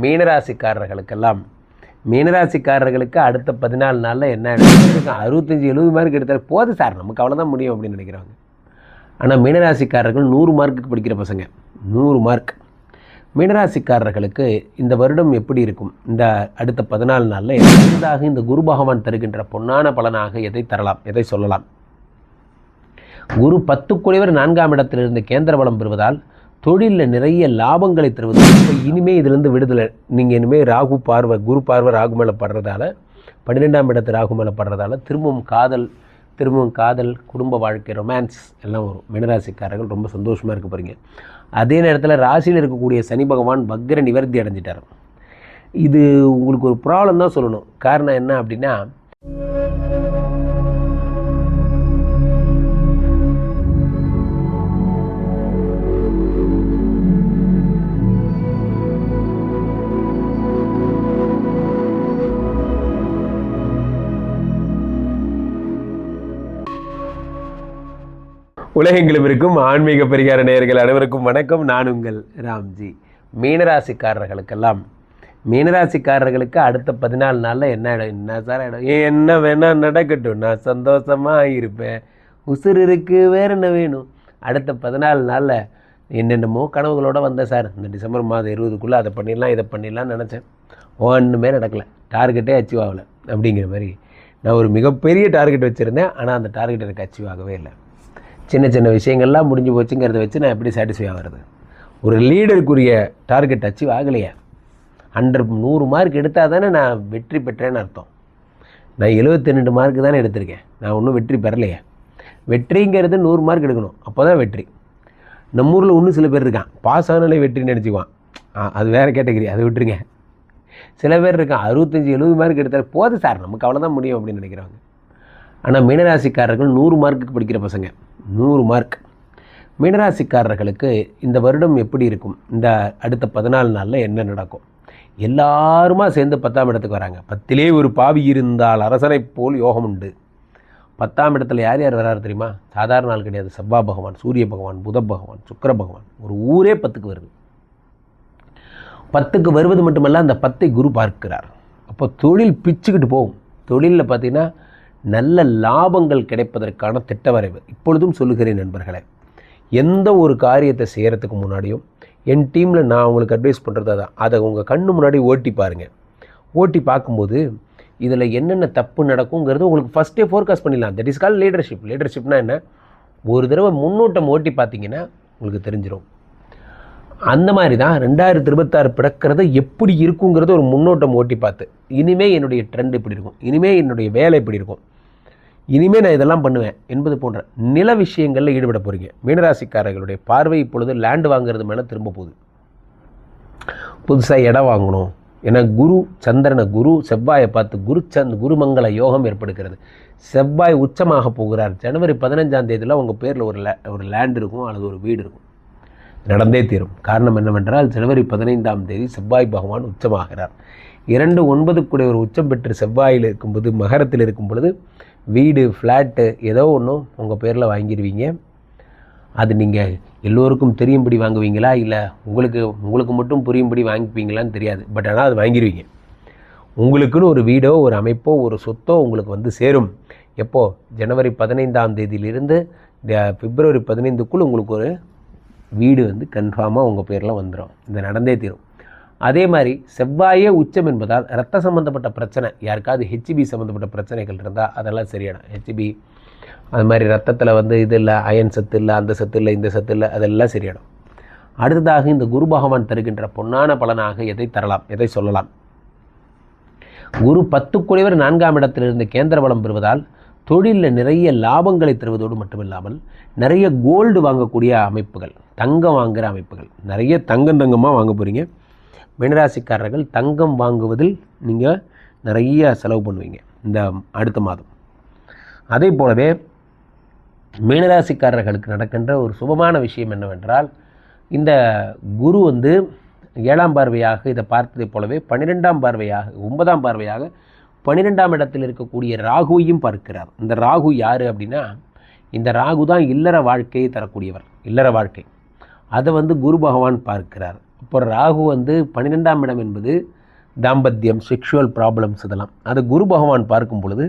மீனராசிக்காரர்களுக்கெல்லாம் மீனராசிக்காரர்களுக்கு அடுத்த பதினாலு நாளில் என்ன அறுபத்தஞ்சி எழுபது மார்க் எடுத்தால் போதும் சார் நமக்கு அவ்வளோதான் முடியும் அப்படின்னு நினைக்கிறாங்க ஆனால் மீனராசிக்காரர்கள் நூறு மார்க்குக்கு படிக்கிற பசங்க. நூறு மார்க் மீனராசிக்காரர்களுக்கு இந்த வருடம் எப்படி இருக்கும்? இந்த அடுத்த பதினாலு நாளில் எதாக இந்த குரு பகவான் தருகின்ற பொன்னான பலனாக எதை தரலாம்? எதை சொல்லலாம்? குரு பத்து குறைவர் நான்காம் இடத்திலிருந்து கேந்திர பலம் பெறுவதால் தொழிலில் நிறைய லாபங்களை தருவது. இப்போ இனிமேல் இதிலிருந்து விடுதலை. நீங்கள் இனிமேல் ராகு பார்வை குரு பார்வை ராகு மேலே படுறதால பன்னிரெண்டாம் இடத்து ராகு மேலே படுறதால திரும்பவும் காதல் திரும்பவும் காதல் குடும்ப வாழ்க்கை ரொமான்ஸ் எல்லாம் வரும். மினராசிக்காரர்கள் ரொம்ப சந்தோஷமாக இருக்க போகிறீங்க அதே நேரத்தில் ராசியில் இருக்கக்கூடிய சனி பகவான் வக்ர நிவர்த்தி அடைஞ்சிட்டார். இது உங்களுக்கு ஒரு ப்ராப்ளம் தான் சொல்லணும். காரணம் என்ன அப்படின்னா உலகெங்கிலும் இருக்கும் ஆன்மீக பரிகார நேயர்கள் அனைவருக்கும் வணக்கம். நான் உங்கள் ராம்ஜி. மீனராசிக்காரர்களுக்கெல்லாம் மீனராசிக்காரர்களுக்கு அடுத்த பதினாலு நாளில் என்ன இடம்? என்ன சார் இடம்? ஏன் என்ன வேணால் நடக்கட்டும். நான் சந்தோஷமாக இருப்பேன். உசுறு இருக்குது வேற என்ன வேணும்? அடுத்த பதினாலு நாளில் என்னென்னமோ கனவுகளோடு வந்தேன் சார். இந்த டிசம்பர் மாதம் இருபதுக்குள்ளே அதை பண்ணிடலாம் இதை பண்ணிடலாம்னு நினச்சேன். ஒன்றுமே நடக்கலை. டார்கெட்டே அச்சீவ் ஆகலை. அப்படிங்கிற மாதிரி நான் ஒரு மிகப்பெரிய டார்கெட் வச்சுருந்தேன். ஆனால் அந்த டார்கெட் எனக்கு அச்சீவ் ஆகவே இல்லை. சின்ன சின்ன விஷயங்கள்லாம் முடிஞ்சு போச்சுங்கிறத வச்சு நான் எப்படி சாட்டிஸ்ஃபை ஆகிறது? ஒரு லீடருக்குரிய டார்கெட் அச்சீவ் ஆகலையே. ஹண்ட்ரட் நூறு மார்க் எடுத்தால் தானே நான் வெற்றி பெற்றேன்னு அர்த்தம். நான் 72 ரெண்டு மார்க் தானே எடுத்திருக்கேன். நான் ஒன்றும் வெற்றி பெறலையே. வெற்றிங்கிறது நூறு மார்க் எடுக்கணும். அப்போ தான் வெற்றி. நம்ம ஊரில் இன்னும் சில பேர் இருக்கான். பாஸ் ஆனாலே வெற்றின்னு நினச்சிக்குவான். ஆ அது வேறு கேட்டகரி அதை விட்டுருங்க. சில பேர் இருக்கான். அறுபத்தஞ்சி எழுபது மார்க் எடுத்தால் போதும் சார். நமக்கு அவ்வளோதான் முடியும் அப்படின்னு நினைக்கிறவங்க. ஆனால் மீனராசிக்காரர்கள் நூறு மார்க்குக்கு படிக்கிற பசங்க. நூறு மார்க் மீனராசிக்காரர்களுக்கு இந்த வருடம் எப்படி இருக்கும்? இந்த அடுத்த பதினாலு நாளில் என்ன நடக்கும்? எல்லாருமா சேர்ந்து பத்தாம் இடத்துக்கு வராங்க. பத்திலே ஒரு பாவி இருந்தால் அரசரைப் போல் யோகம் உண்டு. பத்தாம் இடத்துல யார் யார் வராரு தெரியுமா? சாதாரண நாள் கிடையாது. செவ்வா பகவான் சூரிய பகவான் புத பகவான் சுக்கிர பகவான். ஒரு ஊரே பத்துக்கு வருது. பத்துக்கு வருவது மட்டுமல்ல அந்த பத்தை குரு பார்க்கிறார். அப்போ தொழில் பிச்சுக்கிட்டு போகும். தொழிலில் பார்த்தீங்கன்னா நல்ல லாபங்கள் கிடைப்பதற்கான திட்டவரைவு. இப்பொழுதும் சொல்லுகிறேன் நண்பர்களே எந்த ஒரு காரியத்தை செய்கிறதுக்கு முன்னாடியும் என் டீமில் நான் உங்களுக்கு அட்வைஸ் பண்ணுறது அதான். அதை உங்கள் கண்ணு முன்னாடி ஓட்டி பாருங்கள் ஓட்டி பார்க்கும்போது இதில் என்னென்ன தப்பு நடக்குங்கிறது உங்களுக்கு ஃபஸ்ட்டே ஃபோர்காஸ்ட் பண்ணிடலாம். தட் இஸ் கால் லீடர்ஷிப் லீடர்ஷிப்னா என்ன? ஒரு தடவை முன்னோட்டம் ஓட்டி பார்த்தீங்கன்னா உங்களுக்கு தெரிஞ்சிடும் அந்த மாதிரி தான் ரெண்டாயிரத்தி இருபத்தாறு பிறக்கிறது எப்படி இருக்குங்கிறத ஒரு முன்னோட்டம் ஓட்டி பார்த்து இனிமே என்னுடைய ட்ரெண்ட் இப்படி இருக்கும். இனிமேல் என்னுடைய வேலை இப்படி இருக்கும். இனிமேல் நான் இதெல்லாம் பண்ணுவேன் என்பது போன்ற நில விஷயங்களில் ஈடுபட போகிறீங்க மீனராசிக்காரர்களுடைய பார்வை இப்பொழுது லேண்டு வாங்குறது மேலே திரும்ப போகுது. புதுசாக இடம் வாங்கணும். ஏன்னா குரு சந்திரனை குரு செவ்வாயை பார்த்து குரு சந்த் குருமங்கள யோகம் ஏற்படுகிறது. செவ்வாய் உச்சமாக போகிறார். ஜனவரி பதினஞ்சாம் தேதியில் உங்கள் பேரில் ஒரு லே ஒரு லேண்ட் இருக்கும் அல்லது ஒரு வீடு இருக்கும். நடந்தே தீரும். காரணம் என்னவென்றால் ஜனவரி பதினைந்தாம் தேதி செவ்வாய் பகவான் உச்சமாகிறார். இரண்டு ஒன்பதுக்குடைய ஒரு உச்சம் பெற்று செவ்வாயில் இருக்கும்போது மகரத்தில் இருக்கும் பொழுது வீடு ஃப்ளாட்டு ஏதோ ஒன்று உங்கள் பேரில் வாங்கிடுவீங்க அது நீங்கள் எல்லோருக்கும் தெரியும்படி வாங்குவீங்களா? இல்லை உங்களுக்கு உங்களுக்கு மட்டும் புரியும்படி வாங்கிப்பீங்களான்னு தெரியாது. பட் ஆனால் அது வாங்கிடுவீங்க உங்களுக்குன்னு ஒரு வீடோ ஒரு அமைப்போ ஒரு சொத்தோ உங்களுக்கு வந்து சேரும். எப்போது ஜனவரி பதினைந்தாம் தேதியிலிருந்து பிப்ரவரி பதினைந்துக்குள் உங்களுக்கு ஒரு வீடு வந்து கன்ஃபார்மாக உங்கள் பேரில் வந்துடும் இந்த நடந்தே தீரும். அதே மாதிரி செவ்வாயே உச்சம் என்பதால் ரத்த சம்மந்தப்பட்ட பிரச்சனை யாருக்காவது ஹெச்பி சம்மந்தப்பட்ட பிரச்சனைகள் இருந்தால் அதெல்லாம் சரியான ஹெச்பி அது மாதிரி ரத்தத்தில் வந்து இது இல்லை அயன் சத்து இல்லை அந்த சத்து இல்லை இந்த சத்து இல்லை அதெல்லாம் சரியாயிடும். அடுத்ததாக இந்த குரு பகவான் தருகின்ற பொன்னான பலனாக எதை தரலாம் எதை சொல்லலாம்? குரு பத்து குறைவர் நான்காம் இடத்திலிருந்து கேந்திர பலம் பெறுவதால் தொழிலில் நிறைய லாபங்களை தருவதோடு மட்டுமில்லாமல் நிறைய கோல்டு வாங்கக்கூடிய அமைப்புகள் தங்கம் வாங்குகிற அமைப்புகள் நிறைய தங்கம் தங்கமாக வாங்க போகிறீங்க மீனராசிக்காரர்கள் தங்கம் வாங்குவதில் நீங்கள் நிறைய செலவு பண்ணுவீங்க இந்த அடுத்த மாதம். அதே போலவே மீனராசிக்காரர்களுக்கு நடக்கின்ற ஒரு சுபமான விஷயம் என்னவென்றால் இந்த குரு வந்து ஏழாம் பார்வையாக இதை பார்த்ததைப் போலவே பன்னிரெண்டாம் பார்வையாக ஒன்பதாம் பார்வையாக பன்னிரெண்டாம் இடத்தில் இருக்கக்கூடிய ராகுவையும் பார்க்கிறார். இந்த ராகு யார் அப்படின்னா இந்த ராகு தான் இல்லற வாழ்க்கையை தரக்கூடியவர் இல்லற வாழ்க்கை. அதை வந்து குரு பகவான் பார்க்கிறார். இப்போ ராகு வந்து பன்னிரெண்டாம் இடம் என்பது தாம்பத்தியம் செக்ஷுவல் ப்ராப்ளம்ஸ் இதெல்லாம். அது குரு பகவான் பார்க்கும் பொழுது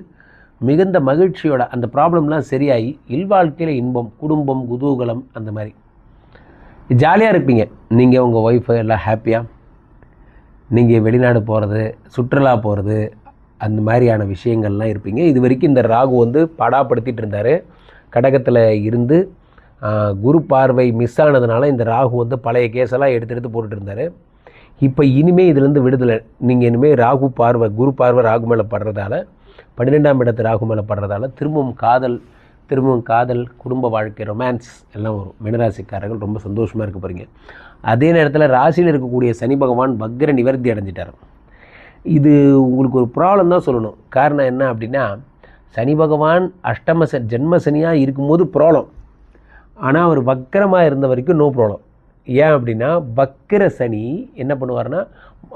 மிகுந்த மகிழ்ச்சியோட அந்த ப்ராப்ளம்லாம் சரியாகி இல்வாழ்க்கையில் இன்பம் குடும்பம் குதூகலம் அந்த மாதிரி. ஜாலியாக இருப்பீங்க. நீங்கள் உங்கள் ஒய்ஃபு எல்லாம் ஹாப்பியாக நீங்கள் வெளிநாடு போகிறது சுற்றுலா போகிறது அந்த மாதிரியான விஷயங்கள்லாம் இருப்பீங்க. இது வரைக்கும் இந்த ராகு வந்து படாப்படுத்திகிட்டு இருந்தார். கடகத்தில் இருந்து குரு பார்வை மிஸ் ஆனதுனால இந்த ராகு வந்து பழைய கேஸெல்லாம் எடுத்து எடுத்து போட்டுட்டு இருந்தார். இப்போ இனிமேல் இதுலேருந்து விடுதலை. நீங்கள் இனிமேல் ராகு பார்வை குரு பார்வை ராகு மேலே படுறதால பன்னிரெண்டாம் இடத்து ராகு மேலே படுறதால திரும்பவும் காதல் திரும்பவும் காதல் குடும்ப வாழ்க்கை ரொமான்ஸ் எல்லாம் வரும். மினராசிக்காரர்கள் ரொம்ப சந்தோஷமாக இருக்க போகிறீங்க அதே நேரத்தில் ராசியில் இருக்கக்கூடிய சனி பகவான் வக்ர நிவர்த்தி அடைஞ்சிட்டார். இது உங்களுக்கு ஒரு ப்ராப்ளம் தான் சொல்லணும். காரணம் என்ன அப்படின்னா சனி பகவான் அஷ்டம ச ஜென்ம சனியாக இருக்கும்போது ப்ராப்ளம் ஆனால் அவர் வக்கரமாக இருந்த வரைக்கும் நோ ப்ராப்ளம் ஏன் அப்படின்னா வக்கர சனி என்ன பண்ணுவார்னா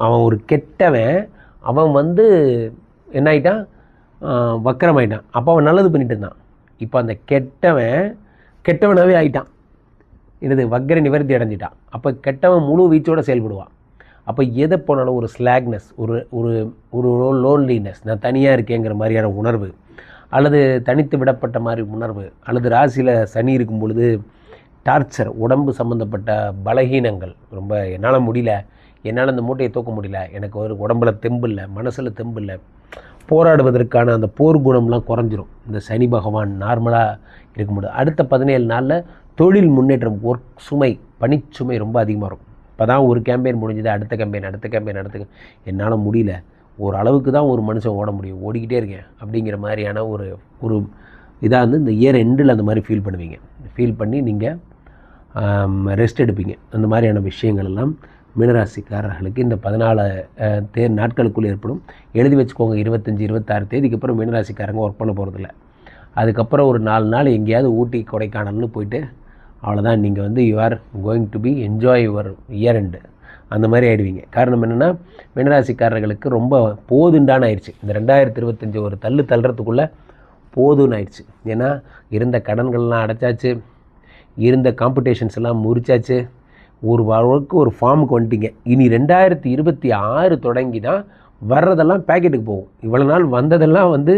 அவன் ஒரு கெட்டவன் அவன் வந்து என்ன ஆகிட்டான் வக்கரமாயிட்டான். அப்போ அவன் நல்லது பண்ணிட்டு இருந்தான். இப்போ அந்த கெட்டவன் கெட்டவனாகவே ஆயிட்டான். என்னது வக்கர நிவர்த்தி அடைஞ்சிட்டான். அப்போ கெட்டவன் முழு வீச்சோடு செயல்படுவான். அப்போ எதை போனாலும் ஒரு ஸ்லாக்னஸ் ஒரு ஒரு ஒரு லோன்லினஸ் நான் தனியாக இருக்கேங்கிற மாதிரியான உணர்வு. அல்லது தனித்து விடப்பட்ட மாதிரி உணர்வு அல்லது ராசியில் சனி இருக்கும் பொழுது டார்ச்சர் உடம்பு சம்மந்தப்பட்ட பலகீனங்கள். ரொம்ப என்னால் முடியல. என்னால் அந்த மூட்டையை தூக்க முடியல. எனக்கு ஒரு உடம்புல தெம்பு இல்லை மனசில் தெம்பு இல்லை. போராடுவதற்கான அந்த போர் குணம்லாம் குறைஞ்சிரும். இந்த சனி பகவான் நார்மலாக இருக்கும்போது அடுத்த பதினேழு நாளில் தொழில் முன்னேற்றம் ஒர்க் சுமை பணிச்சுமை ரொம்ப அதிகமாக இருக்கும். இப்போ தான் ஒரு கேம்பெயின் முடிஞ்சது அடுத்த கேம்பெயின் அடுத்த கேம்பெயின் அடுத்த என்னால் முடியல. ஒரு அளவுக்கு தான் ஒரு மனுஷன் ஓட முடியும். ஓடிக்கிட்டே இருக்கேன் அப்படிங்கிற மாதிரியான ஒரு ஒரு இதாக வந்து இந்த இயர் எண்டில் அந்த மாதிரி ஃபீல் பண்ணுவீங்க. ஃபீல் பண்ணி நீங்கள் ரெஸ்ட் எடுப்பீங்க. அந்த மாதிரியான விஷயங்கள் எல்லாம் மீனராசிக்காரர்களுக்கு இந்த பதினாலு தே தேர் நாட்களுக்குள் ஏற்படும். எழுதி வச்சுக்கோங்க இருபத்தஞ்சி இருபத்தாறு தேதிக்கு அப்புறம் மீனராசிக்காரங்க ஒர்க் பண்ண போகிறதில்ல அதுக்கப்புறம் ஒரு நாலு நாள் எங்கேயாவது ஊட்டி கொடைக்கானல்னு போயிட்டு அவ்வளோதான் நீங்கள் வந்து you are going to be enjoy your year end அந்த மாதிரி ஆயிடுவீங்க. காரணம் என்னென்னா மீனராசிக்காரர்களுக்கு ரொம்ப போதுண்டான ஆயிடுச்சு. இந்த ரெண்டாயிரத்தி இருபத்தஞ்சி ஒரு தள்ளு தள்ளுறதுக்குள்ளே போதுன்னு ஆயிடுச்சு. ஏன்னா இருந்த கடன்கள்லாம் அடைச்சாச்சு இருந்த காம்படிஷன்ஸ் எல்லாம் முறிச்சாச்சு ஒரு அளவுக்கு ஒரு ஃபார்முக்கு வந்துட்டீங்க. இனி ரெண்டாயிரத்தி இருபத்தி ஆறு தொடங்கி தான் வர்றதெல்லாம் பேக்கெட்டுக்கு போகும். இவ்வளோ நாள் வந்ததெல்லாம் வந்து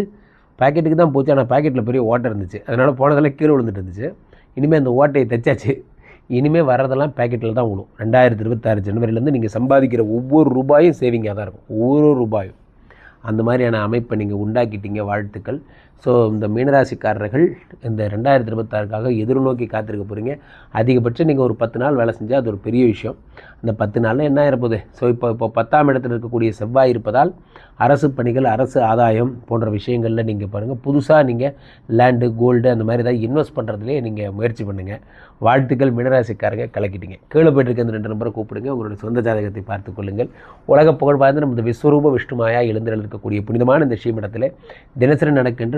பேக்கெட்டுக்கு தான் போச்சு. ஆனால் பேக்கெட்டில் பெரிய ஓட்டை இருந்துச்சு. அதனால் போனதெல்லாம் கீழே விழுந்துட்டு இருந்துச்சு. இனிமேல் அந்த ஓட்டையை தைச்சாச்சு. இனிமேல் வர்றதெல்லாம் பேக்கெட்டில் தான் விழும் ரெண்டாயிரத்தி இருபத்தாறு ஜனவரிலேருந்து நீங்கள் சம்பாதிக்கிற ஒவ்வொரு ரூபாயும் சேவிங்காக தான் இருக்கும். ஒவ்வொரு ரூபாயும். அந்த மாதிரியான அமைப்பை நீங்கள் உண்டாக்கிட்டீங்க வாழ்த்துக்கள். ஸோ இந்த மீனராசிக்காரர்கள் இந்த ரெண்டாயிரத்தி இருபத்தாறுக்காக எதிர்நோக்கி காத்திருக்க போகிறீங்க அதிகபட்சம் நீங்கள் ஒரு பத்து நாள் வேலை செஞ்சால் அது ஒரு பெரிய விஷயம். அந்த பத்து நாளில் என்ன ஆகிருப்போகுது ஸோ இப்போ இப்போ பத்தாம் இடத்தில் இருக்கக்கூடிய செவ்வாய் இருப்பதால் அரசு பணிகள் அரசு ஆதாயம் போன்ற விஷயங்களில் நீங்கள் பாருங்கள் புதுசாக நீங்கள் லேண்டு கோல்டு அந்த மாதிரி ஏதாவது இன்வெஸ்ட் பண்ணுறதுலேயே நீங்கள் முயற்சி பண்ணுங்கள் வாழ்த்துக்கள் மீனராசிக்காரங்க கலக்கிட்டீங்க. கீழே போயிட்டுருக்க இந்த ரெண்டு நம்பரை கூப்பிடுங்க. உங்களுடைய சொந்த ஜாதகத்தை பார்த்து கொள்ளுங்கள். உலக புகழ் பார்த்து நம்ம விஸ்வரூப விஷ்ணுமாயா எழுந்திரல் இருக்கக்கூடிய புனிதமான இந்த ஸ்ரீமடத்தில் தினசரி நடக்கின்ற